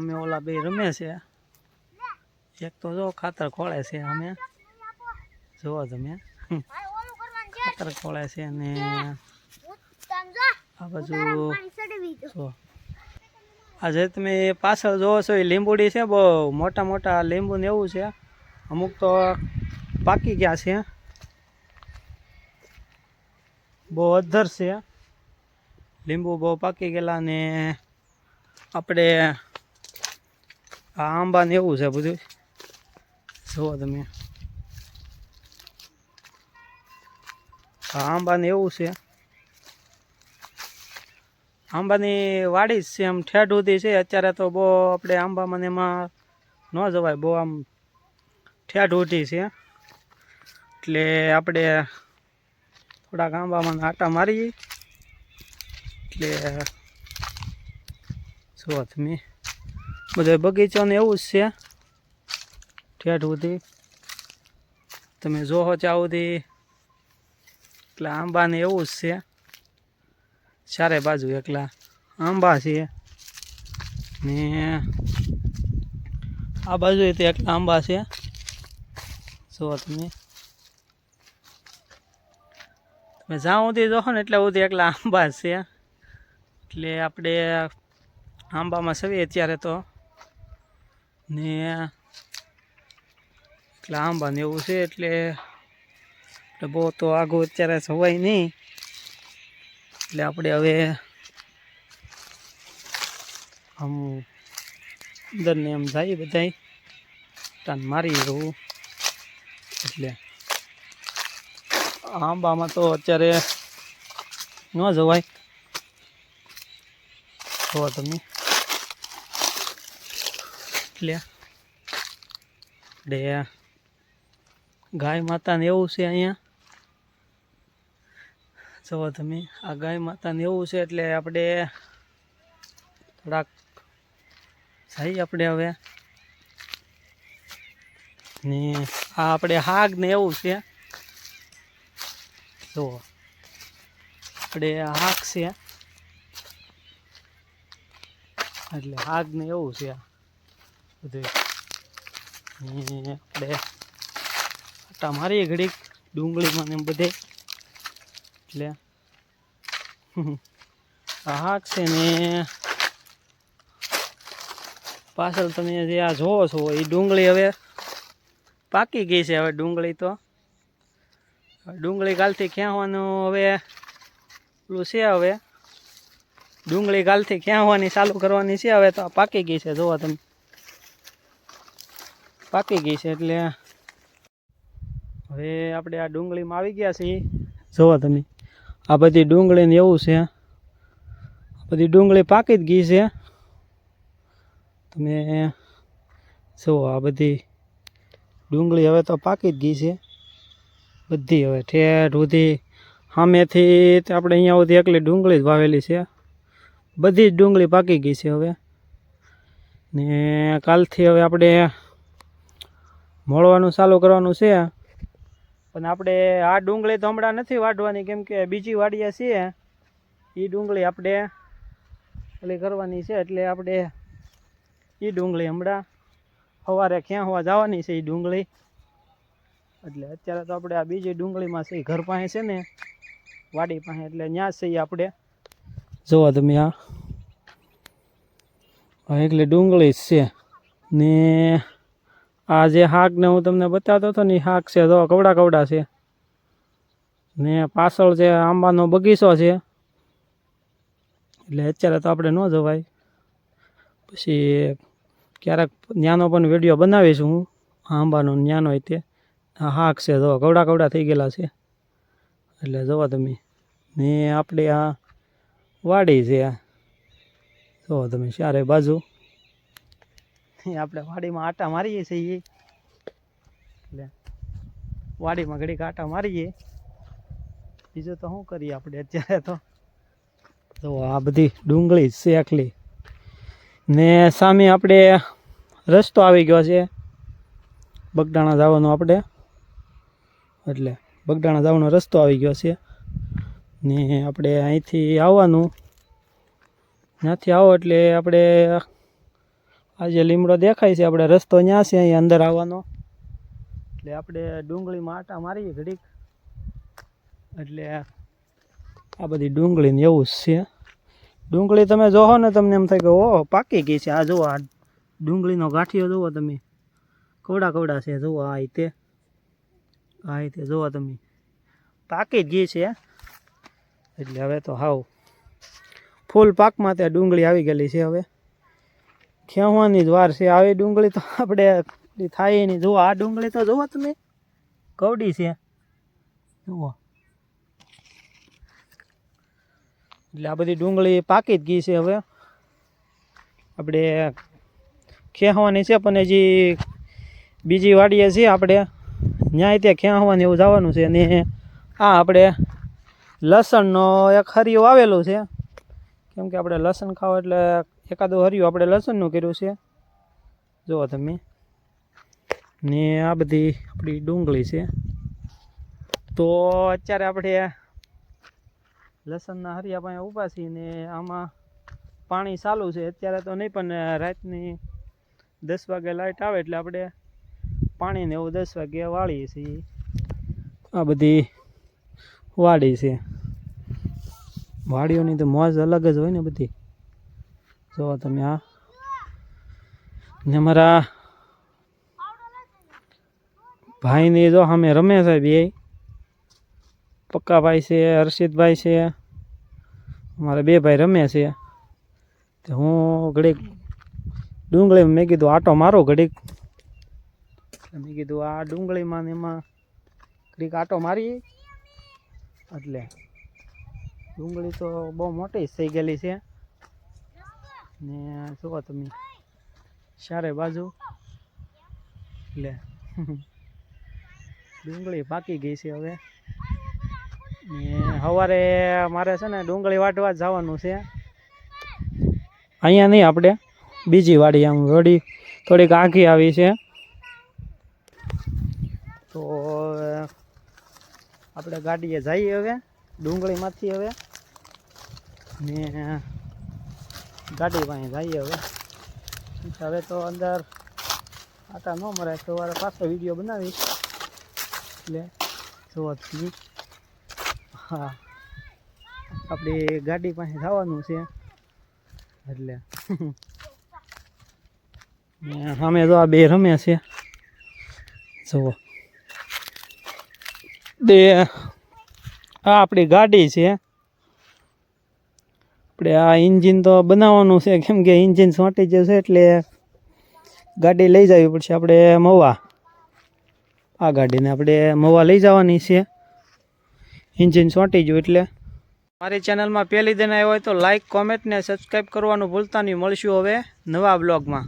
અમે ઓલા બે રમે છે. એક તો જો ખાતર ખોળે છે અમે. જુઓ તમે. ખાતર ખોળે છે અને આ બાજુ જો. આજે તમે પાછળ જોવો છો એ લીંબુડી છે, બહુ મોટા મોટા લીંબુ ને એવું છે. અમુક તો પાકી ગયા છે. બહુ અધર છે. લીંબુ બહુ પાકી ગયેલા ને આપણે આ આંબા ને એવું છે બધું. જુઓ તમે. આંબા ને એવું છે. આંબાની વાડી જ છે, આમ ઠેઠ સુધી છે. અત્યારે તો બહુ આપણે આંબામાં એમાં ન જવાય, બહુ આમ ઠેઠ છે. એટલે આપણે થોડાક આંબામાં આટા મારીએ. એટલે જુઓ તમે. બધો બગીચાને એવું જ છે. ઠેઠ સુધી. તમે જોહો ત્યાં સુધી. એટલે આંબાને એવું જ છે. ચારે બાજુ એકલા આંબા છે. ને આ બાજુ તે એકલા આંબા છે. જુઓ તમે. તમે જ્યાં સુધી જોહો ને એટલે સુધી એકલા આંબા છે. એટલે આપણે આંબામાં સવીએ અત્યારે તો. ને એટલે આંબા ને એવું છે એટલે બહુ તો આગો અત્યારે સવાય નહીં. એટલે આપણે હવે આમ અંદર ને એમ જાય બધાય. તાન મારી રહું. એટલે આંબામાં તો અત્યારે ન જવાય. જોવા તમે. એટલે આપણે ગાય માતાને એવું છે અહીંયા. જવો તમે, આ ગાય માતાને એવું છે એટલે આપણે થોડાક જઈએ આપણે હવે. ને આ આપણે હાગ ને એવું છે. જુઓ. આપણે હાગ છે. એટલે હાગ ને એવું છે. આ બધું. આપણે મારીએ ઘડીક, ડુંગળીમાં એમ બધે. એટલે હાક છે ને, પાછળ તમે જે આ જોવો છો એ ડુંગળી હવે પાકી ગઈ છે, હવે ડુંગળી તો. ડુંગળી કાલથી ખેંચવાનું હવે પેલું છે હવે. ડુંગળી કાલથી હોવાની ચાલુ કરવાની છે, હવે તો પાકી ગઈ છે, જોવો તમે. પાકી ગઈ છે એટલે હવે આપણે આ ડુંગળીમાં આવી ગયા છીએ. જોવો તમે. આ બધી ડુંગળીને એવું છે. આ બધી ડુંગળી પાકી જ ગઈ છે. તમે જુઓ આ બધી ડુંગળી હવે તો પાકી જ ગઈ છે. બધી હવે ઠેઠ સુધી સામેથી આપણે અહીંયા સુધી એકલી ડુંગળી જ વાવેલી છે. બધી જ ડુંગળી પાકી ગઈ છે હવે. ને કાલથી હવે આપણે મળવાનું ચાલુ કરવાનું છે. પણ આપણે આ ડુંગળી તો હમણાં નથી વાઢવાની, કેમ કે બીજી વાડીએ છીએ. એ ડુંગળી આપણે ઓલી કરવાની છે, એટલે આપણે એ ડુંગળી હમણાં સવારે ક્યાં હોવા જવાની છે એ ડુંગળી. એટલે અત્યારે તો આપણે આ બીજી ડુંગળીમાં છે ઘર પાસે છે ને, વાડી પાસે, એટલે ત્યાં છે આપણે. જોવા તમે આ. એટલે ડુંગળી છે ને આ જે હાકને હું તમને બતાવતો હતો ને એ શાક છે, જો કવડા કવડા છે. ને પાછળ છે આંબાનો બગીચો છે, એટલે અત્યારે તો આપણે ન જવાય. પછી ક્યારેક નાનો પણ વીડિયો બનાવીશું હું આંબાનો ન્યાનો તે. શાક છે, જો કવડા કવડા થઈ ગયેલા છે. એટલે જુઓ તમે. ને આપણે આ વાડી છે આ. જોવો તમે, ચારે બાજુ. આપણે વાડીમાં આટા મારીએ છીએ. એટલે વાડીમાં ઘડીક આટા મારીએ. બીજું તો શું કરીએ આપણે અત્યારે તો? જો, આ બધી ડુંગળી શેખલી ને સામે આપણે રસ્તો આવી ગયો છે. બગડાણા જવાનો આપણે. એટલે બગડાણા જવાનો રસ્તો આવી ગયો છે. ને આપણે અહીંથી આવવાનું. ત્યાંથી આવો એટલે આપણે આ જે લીમડો દેખાય છે, આપણે રસ્તો ત્યાં છે, અહીં અંદર આવવાનો. એટલે આપણે ડુંગળીમાં આટા મારીએ ઘડીક. એટલે આ બધી ડુંગળી ને એવું જ છે. ડુંગળી તમે જોહો ને, તમને એમ થાય કે, ઓહો, પાકી ગઈ છે. આ જુઓ, આ ડુંગળીનો ગાંઠિયો જુઓ તમે. કવડા કવડા છે, જુઓ આ રીતે. આ રીતે જુઓ તમે. પાકી જ ગઈ છે. એટલે હવે તો હાવ. ફૂલ પાકમાં ત્યાં ડુંગળી આવી ગયેલી છે હવે. ખેવાની જ વાર છે. આવી ડુંગળી તો આપણે થાય નહીં. જુઓ, આ ડુંગળી તો જુઓ તમે. કવડી છે. જુઓ. એટલે આ બધી ડુંગળી પાકી જ ગઈ છે હવે. આપણે ખેવાની છે, પણ હજી બીજી વાડીએ છીએ આપણે. ન્યાય ત્યાં ખેવાની એવું જવાનું છે. અને આ આપણે લસણનો એક હરિયું આવેલું છે. કેમ કે આપણે લસણ ખાવ એટલે એકાદું હર્યું આપણે લસણનું કર્યું છે. જુઓ તમે. ને આ બધી આપણી ડુંગળી છે. તો અત્યારે આપણે લસણના હરિયા પાસે ઊભા છીએ ને આમાં પાણી ચાલુ છે. અત્યારે તો નહીં, પણ રાતની દસ વાગે લાઇટ આવે એટલે આપણે પાણીને એવું દસ વાગે વાળીએ છીએ. આ બધી વાડી છે. વાડીઓની તો મોજ અલગ જ હોય ને બધી. જુઓ તમે આ. ને અમારા ભાઈને જો સામે રમે છે બે. પક્કાભાઈ છે, હર્ષિતભાઈ છે. અમારા બે ભાઈ રમે છે. તો હું ઘડીક ડુંગળી મેં કીધું આટો મારો ઘડીક. મેં કીધું આ ડુંગળીમાં ને એમાં ઘડીક આટો મારી. એટલે ડુંગળી તો બહુ મોટી થઈ ગયેલી છે. ને જુઓ તમે? ચારે બાજુ? એટલે ડુંગળી પાકી ગઈ છે હવે. ને સવારે મારે છે ને ડુંગળી વાટવા જવાનું છે. અહીંયા નહીં આપણે. બીજી વાડી આમ વળી થોડીક આંખી આવી છે. તો, આપણે ગાડીએ જઈએ હવે, ડુંગળીમાંથી હવે. ને ગાડી પાસે જઈએ હવે. હવે તો અંદર આટા ન મરાય, સવારે પાછો વીડિયો બનાવીશ. એટલે જોવા હા. આપણી ગાડી પાસે જવાનું છે. એટલે સામે તો આ બે રમ્યા છે. જુઓ. બે આ આપણી ગાડી છે. આપણે આ ઇન્જિન તો બનાવવાનું છે, કેમ કે ઇન્જિન સોંટી જશે એટલે ગાડી લઈ જવી પડશે. આપણે મવા. આ ગાડીને આપણે મવા લઈ જવાની છે. ઇન્જિન સોંટી ગયું એટલે. મારી ચેનલમાં પહેલી દિન આવ્યો હોય તો લાઇક કોમેન્ટ ને સબસ્ક્રાઈબ કરવાનું ભૂલતા નહીં. મળશું હવે નવા બ્લોગમાં